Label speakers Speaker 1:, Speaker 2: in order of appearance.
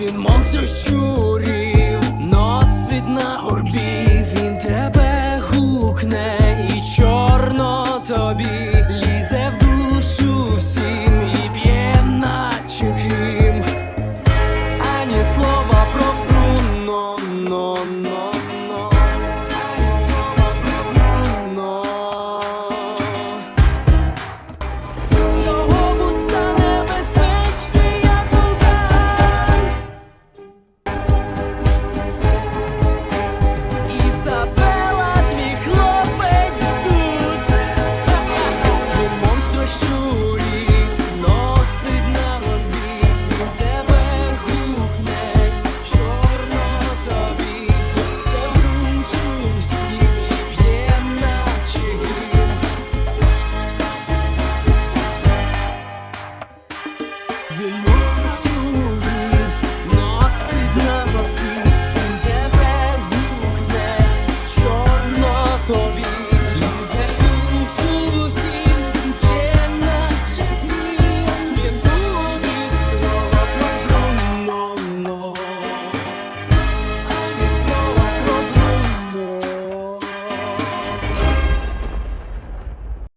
Speaker 1: Він монстр щурів носить на горбі. Тобі.